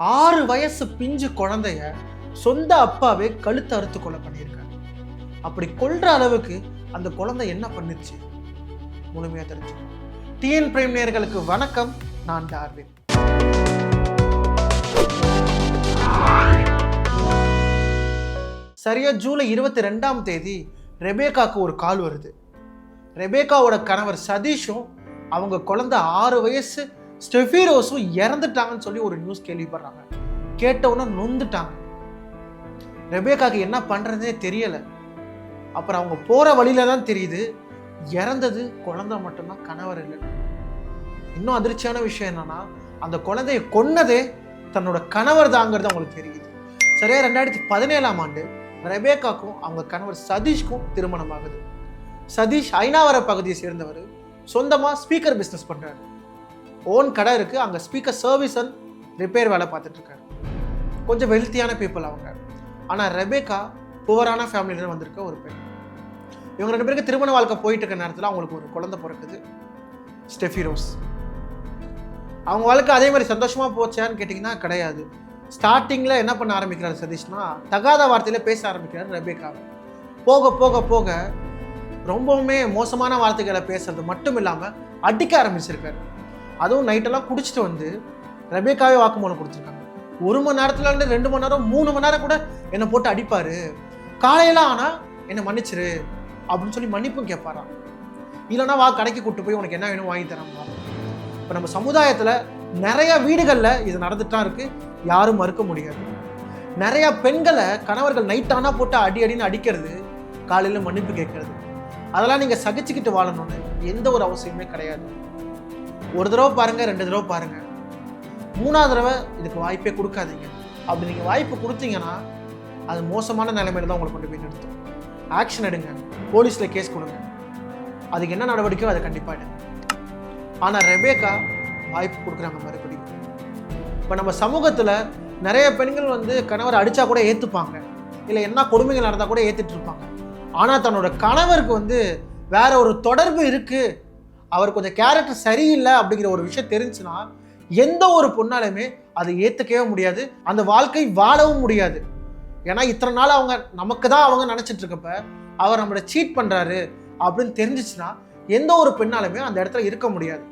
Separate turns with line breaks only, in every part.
ஆறு வயசு பிஞ்சு குழந்தைய சொந்த அப்பாவே கழுத்து அறுத்து கொலை பண்ணியிருக்காரு. அப்படி கொல்ற அளவுக்கு அந்த குழந்தை என்ன பண்ணுச்சு? முழுமையா தெரிஞ்சு டிஎன் பிரேம் நேர்களுக்கு வணக்கம். நான் டார்வின். சரியா ஜூலை இருபத்தி ரெண்டாம் தேதி ரெபேக்காக்கு ஒரு கால் வருது. ரெபேக்காவோட கணவர் சதீஷும் அவங்க குழந்தை ஆறு வயசு ஸ்டெஃபிரோஸும் இறந்துட்டாங்கன்னு சொல்லி ஒரு நியூஸ் கேள்விப்படுறாங்க. கேட்டவுடனே நொந்துட்டாங்க. ரெபேக்காக்கு என்ன பண்ணுறதே தெரியலை. அப்புறம் அவங்க போகிற வழியில தான் தெரியுது. இறந்தது குழந்தை மட்டும்தான் கணவர் இல்லை. இன்னும் அதிர்ச்சியான விஷயம் என்னன்னா அந்த குழந்தைய கொன்னதே தன்னோட கணவர் தாங்கிறது அவங்களுக்கு தெரியுது. சரியா? ரெண்டாயிரத்தி பதினேழாம் ஆண்டு ரெபேக்காக்கும் அவங்க கணவர் சதீஷ்க்கும் திருமணம் ஆகுது சதீஷ் ஐநாவர பகுதியை சேர்ந்தவர். சொந்தமாக ஸ்பீக்கர் பிஸ்னஸ் பண்ணுறாரு ஓன் கடை இருக்குது அங்கே ஸ்பீக்கர் சர்வீஸ் அண்ட் ரிப்பேர் வேலை பார்த்துட்ருக்காரு கொஞ்சம் வெல்த்தியான பீப்புள் அவங்க. ஆனால் ரெபேக்கா புவரான ஃபேமிலியிலேருந்து வந்திருக்க ஒரு பெண். இவங்க ரெண்டு பேருக்கு திருமண வாழ்க்கை போயிட்டு இருக்க நேரத்தில் அவங்களுக்கு ஒரு குழந்தை பிறக்குது. Steffi Rose. அவங்க வாழ்க்கை அதே மாதிரி சந்தோஷமாக போச்சான்னு கேட்டிங்கன்னா கிடையாது. ஸ்டார்டிங்கில் என்ன பண்ண ஆரம்பிக்கிறார் சதீஷ்னா தகாத வார்த்தையில் பேச ஆரம்பிக்கிறாரு ரெபேக்கா. போக போக போக ரொம்பவுமே மோசமான வார்த்தைகளை பேசுறது மட்டும் இல்லாமல் அடிக்க ஆரம்பிச்சிருக்காரு. அதுவும் நைட்டெல்லாம் குடிச்சிட்டு வந்து ரபேக்காவே வாக்குமூலம் கொடுத்துருக்காங்க. ஒரு மணி நேரத்துல இருந்து ரெண்டு மணி நேரம் மூணு மணி நேரம் கூட என்னை போட்டு அடிப்பாரு. காலையில ஆனா என்னை மன்னிச்சிரு அப்படின்னு சொல்லி மன்னிப்பும் கேட்பாராம். இல்லைன்னா வா கடைக்கு கூட்டு போய் உனக்கு என்ன வேணும் வாங்கி தரமா இப்போ நம்ம சமுதாயத்தில் நிறைய வீடுகளில் இது நடந்துட்டு தான் யாரும் மறுக்க முடியாது. நிறையா பெண்களை கணவர்கள் நைட்டானா போட்டு அடி அடின்னு அடிக்கிறது காலையில் மன்னிப்பு கேட்கறது. அதெல்லாம் நீங்கள் சகிச்சுக்கிட்டு வாழணும்னு எந்த ஒரு அவசியமே கிடையாது. ஒரு தடவை பாருங்கள் ரெண்டு தடவை பாருங்கள் மூணாவது தடவை இதுக்கு வாய்ப்பே கொடுக்காதீங்க. அப்படி நீங்கள் வாய்ப்பு கொடுத்தீங்கன்னா அது மோசமான நிலைமையில தான் உங்களை கொண்டு போய் நிறுத்தும். ஆக்ஷன் எடுங்க. போலீஸில் கேஸ் கொடுங்க. அதுக்கு என்ன நடவடிக்கையோ அதை கண்டிப்பாக எடுங்க. ஆனால் ரெபேக்கா வாய்ப்பு கொடுக்குறாங்க மறுபடியும். இப்போ நம்ம சமூகத்தில் நிறைய பெண்கள் வந்து கணவர் அடித்தா கூட ஏற்றுப்பாங்க இல்லை என்ன கொடுமைகள் நடந்தால் கூட ஏற்றுட்டு இருப்பாங்க. ஆனால் தன்னோட கணவருக்கு வந்து வேற ஒரு தொடர்பு இருக்குது அவர் கொஞ்சம் கேரக்டர் சரியில்லை அப்படிங்கிற ஒரு விஷயம் தெரிஞ்சுன்னா எந்த ஒரு பொண்ணாலுமே அதை ஏற்றுக்கவே முடியாது. அந்த வாழ்க்கை வாழவும் முடியாது. ஏன்னா இத்தனை நாள் அவங்க நமக்கு தான் அவங்க நினச்சிட்டு இருக்கப்ப அவர் நம்மளை சீட் பண்ணுறாரு அப்படின்னு தெரிஞ்சிச்சுன்னா எந்த ஒரு பெண்ணாலுமே அந்த இடத்துல இருக்க முடியாது.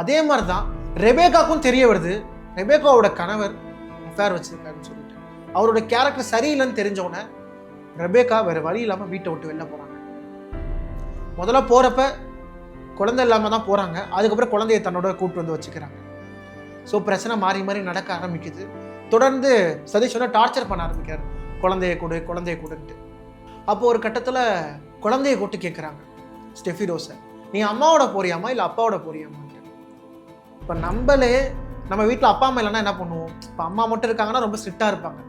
அதே மாதிரி தான் ரெபேக்காக்கும் தெரிய வருது. ரெபேக்காவோட கணவர் அஃபேர் வச்சிருக்காருன்னு சொல்லிட்டு. அவரோட கேரக்டர் சரியில்லைன்னு தெரிஞ்சவுடனே ரெபேக்கா வேறு வழி இல்லாமல் வீட்டை விட்டு வெளில போகிறாங்க முதல்ல போகிறப்ப குழந்தை இல்லாமல் தான் போகிறாங்க அதுக்கப்புறம் குழந்தைய தன்னோட கூப்பிட்டு வந்து வச்சுக்கிறாங்க. ஸோ பிரச்சனை மாறி மாறி நடக்க ஆரம்பிக்குது. தொடர்ந்து சதீஷ் வந்து டார்ச்சர் பண்ண ஆரம்பிக்கிறார். குழந்தைய கொடு குழந்தைய கொடுன்ட்டு. அப்போது ஒரு கட்டத்தில் குழந்தைய கூட்டு கேட்குறாங்க ஸ்டெஃபி ரோஸை நீ அம்மாவோட போறியாமா இல்லை அப்பாவோட போறியாமான்ட்டு இப்போ நம்மளே நம்ம வீட்டில் அப்பா அம்மா இல்லைன்னா என்ன பண்ணுவோம்? இப்போ அம்மா மட்டும் இருக்காங்கன்னா ரொம்ப ஸ்ட்ரிக்டாக இருப்பாங்க.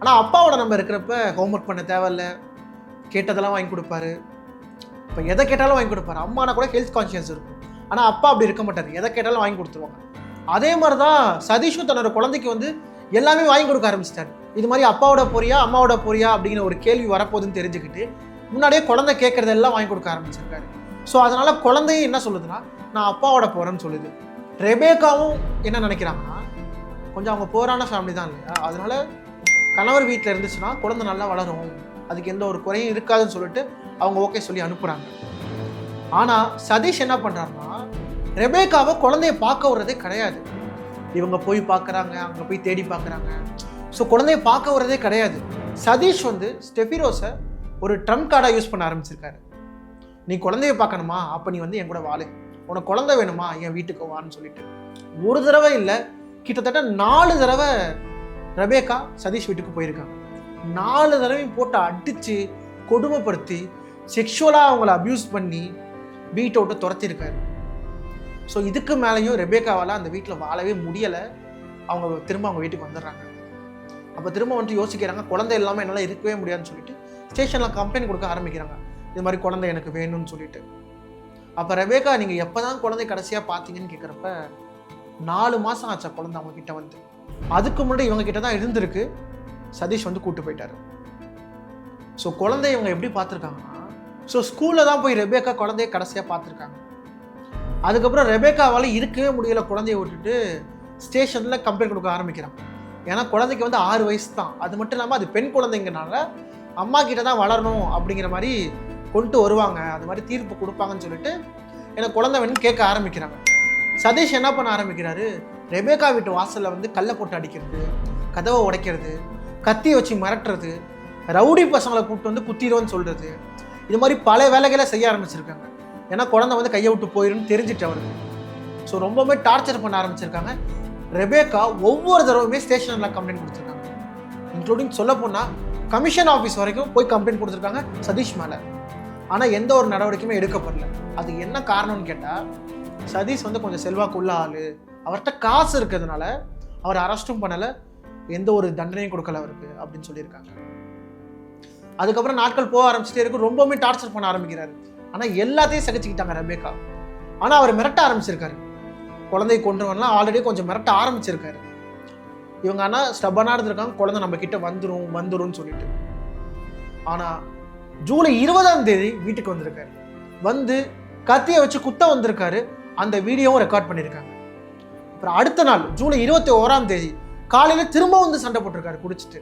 ஆனால் அப்பாவோட நம்ம இருக்கிறப்ப ஹோம்ஒர்க் பண்ண தேவையில்ல. கேட்டதெல்லாம் வாங்கி கொடுப்பாரு. இப்போ எதை கேட்டாலும் வாங்கி கொடுப்பாரு. அம்மானா கூட ஹெல்த் கான்சியஸ் இருக்கும். ஆனால் அப்பா அப்படி இருக்க மாட்டார். எதை கேட்டாலும் வாங்கி கொடுத்துருவாங்க. அதே மாதிரி தான் சதீஷும் தன்னோட குழந்தைக்கு வந்து எல்லாமே வாங்கி கொடுக்க ஆரம்பிச்சிட்டாரு. இது மாதிரி அப்பாவோட போறியா அம்மாவோட போறியா அப்படிங்கிற ஒரு கேள்வி வரப்போகுதுன்னு தெரிஞ்சுக்கிட்டு முன்னாடியே குழந்தை கேட்குறதெல்லாம் வாங்கி கொடுக்க ஆரம்பிச்சிருக்காரு. ஸோ அதனால் குழந்தையும் என்ன சொல்லுதுன்னா நான் அப்பாவோட போகிறேன்னு சொல்லுது. ரெபேக்காவும் என்ன நினைக்கிறாங்கன்னா கொஞ்சம் அவங்க போரான ஃபேமிலி தான் இல்லையா? அதனால் கணவர் வீட்டில் இருந்துச்சுன்னா குழந்தை நல்லா வளரும். அதுக்கு எந்த ஒரு குறையும் இருக்காதுன்னு சொல்லிட்டு அவங்க ஓகே சொல்லி அனுப்புகிறாங்க ஆனால் சதீஷ் என்ன பண்ணுறாருன்னா ரெபேக்காவை குழந்தைய பார்க்க விடுறதே கிடையாது. இவங்க போய் பார்க்குறாங்க அங்கே போய் தேடி பார்க்குறாங்க. ஸோ குழந்தைய பார்க்க விடுறதே கிடையாது. சதீஷ் வந்து ஸ்டெஃபிரோஸை ஒரு ட்ரம்ப் கார்டாக யூஸ் பண்ண ஆரம்பிச்சிருக்காரு. நீ குழந்தைய பார்க்கணுமா? அப்போ நீ வந்து என் கூட வாழு. உனக்கு குழந்தை வேணுமா? என் வீட்டுக்கு வான்னு சொல்லிட்டு. ஒரு தடவை இல்லை கிட்டத்தட்ட நாலு தடவை ரெபேக்கா சதீஷ் வீட்டுக்கு போயிருக்காங்க. நாலு தடவையும் போட்டு அடித்து கொடுமைப்படுத்தி செக்ஷுவலாக அவங்கள அப்யூஸ் பண்ணி வீட்டை விட்டு துரத்திருக்காரு. ஸோ இதுக்கு மேலேயும் ரெபேக்காவால் அந்த வீட்டில் வாழவே முடியலை. அவங்க திரும்ப அவங்க வீட்டுக்கு வந்துடுறாங்க. அப்போ திரும்ப வந்துட்டு யோசிக்கிறாங்க குழந்தை இல்லாமல் என்னால் இருக்கவே முடியாதுன்னு சொல்லிட்டு ஸ்டேஷனில் கம்ப்ளைண்ட் கொடுக்க ஆரம்பிக்கிறாங்க. இது மாதிரி குழந்தை எனக்கு வேணும்னு சொல்லிட்டு. அப்போ ரெபேக்கா நீங்கள் எப்போ தான் குழந்தை கடைசியாக பார்த்தீங்கன்னு கேட்குறப்ப நாலு மாதம் ஆச்சா குழந்தை அவங்க கிட்ட வந்து. அதுக்கு முன்னாடி இவங்க கிட்ட தான் இருந்திருக்கு. சதீஷ் வந்து கூப்பிட்டு போயிட்டாரு. ஸோ குழந்தை இவங்க எப்படி பார்த்துருக்காங்கன்னா ஸோ ஸ்கூலில் தான் போய் ரெபேக்கா குழந்தைய கடைசியாக பார்த்துருக்காங்க. அதுக்கப்புறம் ரெபேக்காவால் இருக்கவே முடியல குழந்தைய விட்டுட்டு ஸ்டேஷனில் கம்ப்ளைண்ட் கொடுக்க ஆரம்பிக்கிறான் ஏன்னா குழந்தைக்கு வந்து ஆறு வயசு தான். அது மட்டும் இல்லாமல் அது பெண் குழந்தைங்கனால அம்மா கிட்ட தான் வளரணும் அப்படிங்கிற மாதிரி கொண்டு வருவாங்க. அது மாதிரி தீர்ப்பு கொடுப்பாங்கன்னு சொல்லிட்டு எனக்கு குழந்தை வேணும்னு கேட்க ஆரம்பிக்கிறாங்க. சதீஷ் என்ன பண்ண ஆரம்பிக்கிறாரு? ரெபேக்கா வீட்டு வாசலில் வந்து கல்லை போட்டு அடிக்கிறது கதவை உடைக்கிறது கத்தியை வச்சு மிரட்டுறது ரவுடி பசங்களை கூப்பிட்டு வந்து குத்திடுவோன்னு சொல்கிறது இது மாதிரி பல வேலைகளை செய்ய ஆரம்பிச்சிருக்காங்க. ஏன்னா குழந்தை வந்து கையை விட்டு போயிருன்னு தெரிஞ்சிட்டு அவருக்கு. ஸோ ரொம்பவுமே டார்ச்சர் பண்ண ஆரம்பிச்சிருக்காங்க. ரெபேக்கா ஒவ்வொரு தடவையுமே ஸ்டேஷனில் கம்ப்ளைண்ட் கொடுத்துருக்காங்க. இன்க்ளூடிங் சொல்ல போனால் கமிஷன் ஆஃபீஸ் வரைக்கும் போய் கம்ப்ளைண்ட் கொடுத்துருக்காங்க சதீஷ் மேலே. ஆனால் எந்த ஒரு நடவடிக்கையுமே எடுக்கப்படல. அது என்ன காரணம்னு கேட்டால் சதீஷ் வந்து கொஞ்சம் செல்வாக்குள்ள ஆள். அவர்கிட்ட காசு இருக்கிறதுனால அவர் அரெஸ்ட்டும் பண்ணலை. எந்த ஒரு தண்டனையும் கொடுக்கல அவருக்கு அப்படின்னு சொல்லியிருக்காங்க. அதுக்கப்புறம் நாட்கள் போக ஆரம்பிச்சிட்டே இருக்கும் ரொம்பவுமே டார்ச்சர் பண்ண ஆரம்பிக்கிறாரு. ஆனால் எல்லாத்தையும் சகிச்சுக்கிட்டாங்க ரபேக்கா ஆனால் அவர் மிரட்ட ஆரம்பிச்சிருக்காரு. குழந்தை கொண்டு வரலாம் ஆல்ரெடி கொஞ்சம் மிரட்ட ஆரம்பிச்சிருக்காரு. இவங்க ஆனால் ஸ்டபனாக இருந்திருக்காங்க. குழந்தை நம்ம கிட்ட வந்துரும் வந்துரும்னு சொல்லிட்டு. ஆனால் ஜூலை இருபதாம் தேதி வீட்டுக்கு வந்திருக்காரு. வந்து கத்தியை வச்சு குத்த வந்திருக்காரு. அந்த வீடியோவும் ரெக்கார்ட் பண்ணியிருக்காங்க அப்புறம் அடுத்த நாள் ஜூலை இருபத்தி ஓராம் தேதி காலையில் திரும்ப வந்து சண்டை போட்டிருக்காரு குடிச்சிட்டு.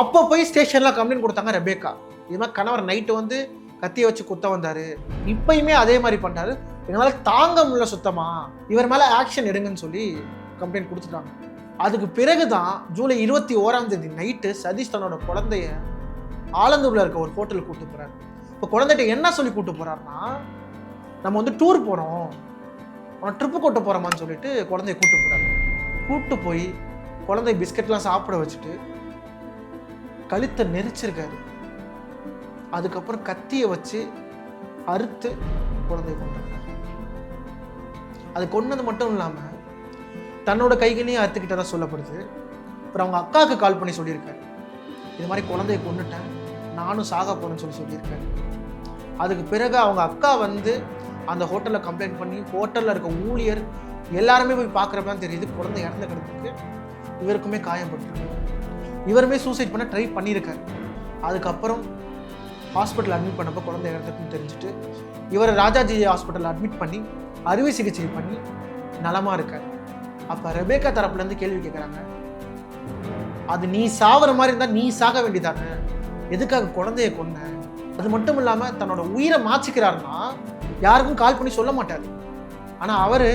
அப்போ போய் ஸ்டேஷனில் கம்ப்ளைண்ட் கொடுத்தாங்க ரெபேக்கா. இது மாதிரி கணவர் நைட்டு வந்து கத்தியை வச்சு குத்த வந்தார். இப்பயுமே அதே மாதிரி பண்ணாரு எங்களால் தாங்க முடியல சுத்தமா. இவர் மேலே ஆக்ஷன் எடுங்கன்னு சொல்லி கம்ப்ளைண்ட் கொடுத்துட்டாங்க. அதுக்கு பிறகு தான் ஜூலை இருபத்தி ஓராம் தேதி நைட்டு சதீஷ் தன்னோட குழந்தைய ஆலந்தூரில் இருக்க ஒரு ஹோட்டலுக்கு கூட்டு போகிறாரு இப்போ குழந்தைகிட்ட என்ன சொல்லி கூட்டு போகிறாருன்னா நம்ம வந்து டூர் போகிறோம் அவன் ட்ரிப்பு கூட்டு போகிறோமான்னு சொல்லிட்டு குழந்தைய கூட்டு போகிறாரு கூப்பிட்டு போய் குழந்தை பிஸ்கெட்லாம் சாப்பிட வச்சுட்டு கழுத்தை நெரிச்சிருக்காரு. அதுக்கப்புறம் கத்தியை வச்சு அறுத்து குழந்தைய கொண்டிருக்காரு அது கொன்னது மட்டும் இல்லாமல் தன்னோட கைகளையும் அறுத்துக்கிட்டதா சொல்லப்படுது. அப்புறம் அவங்க அக்காவுக்கு கால் பண்ணி சொல்லியிருக்காரு. இது மாதிரி குழந்தைய கொண்டுட்டேன் நானும் சாக போகிறேன்னு சொல்லி சொல்லியிருக்காரு. அதுக்கு பிறகு அவங்க அக்கா வந்து அந்த ஹோட்டலில் கம்ப்ளைண்ட் பண்ணி ஹோட்டலில் இருக்க ஊழியர் எல்லாருமே போய் பார்க்குறப்ப தான் தெரியுது. குழந்தை இறந்து கிடக்கு இவருக்குமே காயப்பட்டிருக்கு இவருமே சூசைட் பண்ண ட்ரை பண்ணியிருக்காரு. அதுக்கப்புறம் ஹாஸ்பிட்டல் அட்மிட் பண்ணப்போ குழந்தை இறந்துக்குன்னு தெரிஞ்சுட்டு இவரை ராஜாஜி ஹாஸ்பிட்டலில் அட்மிட் பண்ணி அறுவை சிகிச்சை பண்ணி நலமாக இருக்கார். அப்போ ரெபேக்கா தரப்புலேருந்து கேள்வி கேட்குறாங்க அது நீ சாகுற மாதிரி இருந்தால் நீ சாக வேண்டியதானே? எதுக்காக குழந்தைய கொன்ன? அது மட்டும் இல்லாமல் தன்னோட உயிரை மாச்சிக்கிறாருன்னா யாருக்கும் கால் பண்ணி சொல்ல மாட்டார். ஆனால் அவர்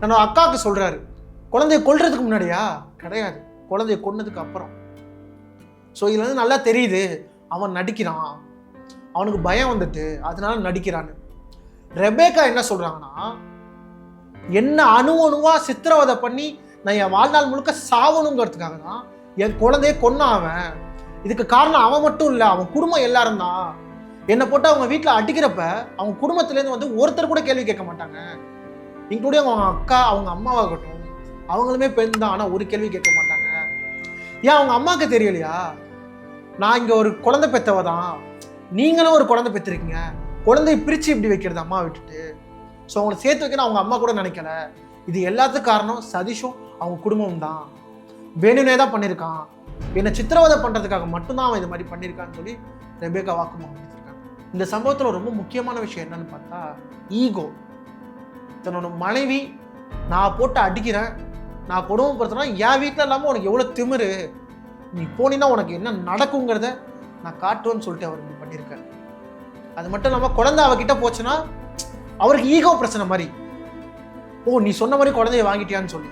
தன்னோட அக்காவுக்கு சொல்கிறாரு குழந்தைய கொல்றதுக்கு முன்னாடியா? கிடையாது. குழந்தைய கொன்னதுக்கு அப்புறம். ஸோ இதில் இருந்து நல்லா தெரியுது. அவன் நடிக்கிறான். அவனுக்கு பயம் வந்துட்டு அதனால நடிக்கிறான்னு. ரெபேக்கா என்ன சொல்கிறாங்கன்னா என்ன அணு அணுவாக சித்திரவதை பண்ணி நான் என் வாழ்நாள் முழுக்க சாவணுங்கிறதுக்காக தான் என் குழந்தைய கொன்னான் அவன். இதுக்கு காரணம் அவன் மட்டும் இல்லை அவன் குடும்பம் எல்லாரும் தான். என்னை போட்டு அவங்க வீட்டில் அடிக்கிறப்ப அவங்க குடும்பத்துலேருந்து வந்து ஒருத்தர் கூட கேள்வி கேட்க மாட்டாங்க. இன்க்ளூடிங் அவங்க அக்கா அவங்க அம்மாவாகட்டும் அவங்களுமே பெண் தான். ஆனால் ஒரு கேள்வி கேட்க மாட்டாங்க. ஏன் அவங்க அம்மாவுக்கு தெரியலையா? நான் இங்கே ஒரு குழந்தை பெற்றவ தான். நீங்களும் ஒரு குழந்தை பெற்றிருக்கீங்க குழந்தைய பிரித்து இப்படி வைக்கிறது அம்மா விட்டுட்டு. ஸோ அவங்களை சேர்த்து வைக்கணும் அவங்க அம்மா கூட நினைக்கல. இது எல்லாத்துக்கும் காரணம் சதீஷும் அவங்க குடும்பம் தான். வேணுனே தான் பண்ணியிருக்கான் என்னை சித்திரவதை பண்ணுறதுக்காக மட்டும்தான் அவன் இது மாதிரி பண்ணியிருக்கான்னு சொல்லி ரெபேக்கா வாக்குமூலம் கொடுத்துருக்காங்க. இந்த சம்பவத்தில் ரொம்ப முக்கியமான விஷயம் என்னன்னு பார்த்தா ஈகோ. தன்னோட மனைவி நான் போட்டு அடிக்கிறேன். நான் கொடுமைப்படுத்தினா என் வீட்டில் இல்லாமல் உனக்கு எவ்வளோ திமிரு? நீ போனீன்னா உனக்கு என்ன நடக்குங்கிறத நான் காட்டுவேன்னு சொல்லிட்டு அவர் இப்படி பண்ணியிருக்காரு. அது மட்டும் இல்லாமல் குழந்தை அவகிட்ட போச்சுன்னா அவருக்கு ஈகோ பிரச்சனை மாதிரி. ஓ நீ சொன்ன மாதிரி குழந்தைய வாங்கிட்டியான்னு சொல்லி.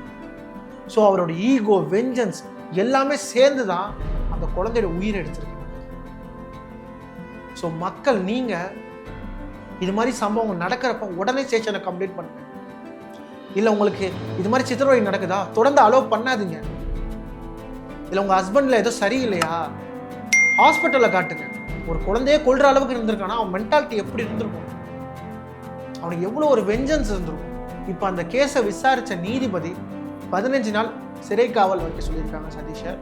ஸோ அவரோட ஈகோ வெஞ்சன்ஸ் எல்லாமே சேர்ந்து தான் அந்த குழந்தையோட உயிரை எடுத்திருக்கு ஸோ மக்கள் நீங்கள் இது மாதிரி சம்பவம் நடக்கிறப்ப உடனே ஸ்டேஷனை கம்ப்ளீட் பண்ணுங்க. இல்லை உங்களுக்கு இது மாதிரி சித்திரவதை நடக்குதா? தொடர்ந்து அலோவ் பண்ணாதீங்க. இல்லை உங்கள் ஹஸ்பண்டில் ஏதோ சரியில்லையா? ஹாஸ்பிட்டலில் காட்டுங்க. ஒரு குழந்தையே கொள்கிற அளவுக்கு இருந்திருக்கானா? அவன் மென்டாலிட்டி எப்படி இருந்திருக்கும்? அவனுக்கு எவ்வளோ ஒரு வெஞ்சன்ஸ் இருந்திருக்கும்? இப்போ அந்த கேஸை விசாரித்த நீதிபதி பதினஞ்சு நாள் சிறை காவல் வைக்க சொல்லியிருக்காங்க சதீஷர்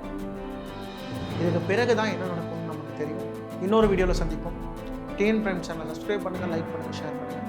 இதுக்கு பிறகு தான் என்ன நடக்கும்னு நமக்கு தெரியும். இன்னொரு வீடியோவில் சந்திப்போம். டிஎன் பிரைம் சேனலை சப்ஸ்கிரைப் பண்ணுங்கள் லைக் பண்ணுங்கள் ஷேர் பண்ணுங்கள்